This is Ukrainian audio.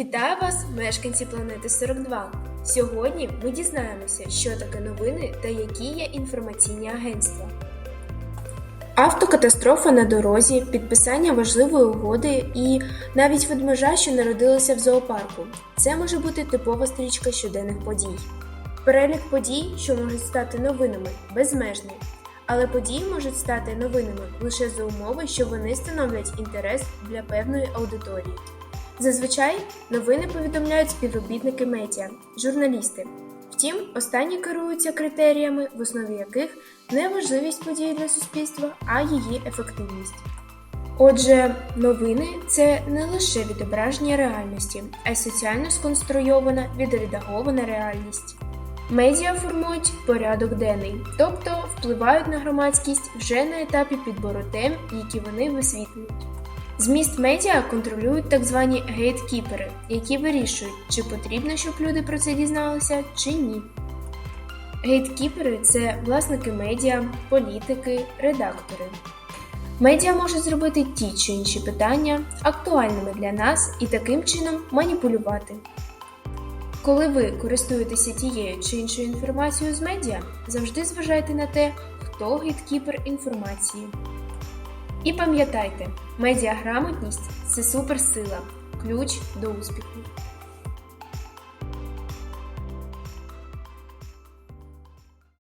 Вітаю вас, мешканці планети 42. Сьогодні ми дізнаємося, що таке новини та які є інформаційні агентства. Автокатастрофа на дорозі, підписання важливої угоди і навіть ведмежа, що народилася в зоопарку. Це може бути типова стрічка щоденних подій. Перелік подій, що можуть стати новинами, безмежний. Але події можуть стати новинами лише за умови, що вони становлять інтерес для певної аудиторії. Зазвичай новини повідомляють співробітники медіа, журналісти. Втім, останні керуються критеріями, в основі яких не важливість події для суспільства, а її ефективність. Отже, новини це не лише відображення реальності, а й соціально сконструйована, відредагована реальність. Медіа формують порядок денний, тобто впливають на громадськість вже на етапі підбору тем, які вони висвітлюють. Зміст медіа контролюють так звані гейткіпери, які вирішують, чи потрібно, щоб люди про це дізналися, чи ні. Гейткіпери це власники медіа, політики, редактори. Медіа можуть зробити ті чи інші питання актуальними для нас і таким чином маніпулювати. Коли ви користуєтеся тією чи іншою інформацією з медіа, завжди зважайте на те, хто гейткіпер інформації. І пам'ятайте, медіаграмотність це суперсила, ключ до успіху.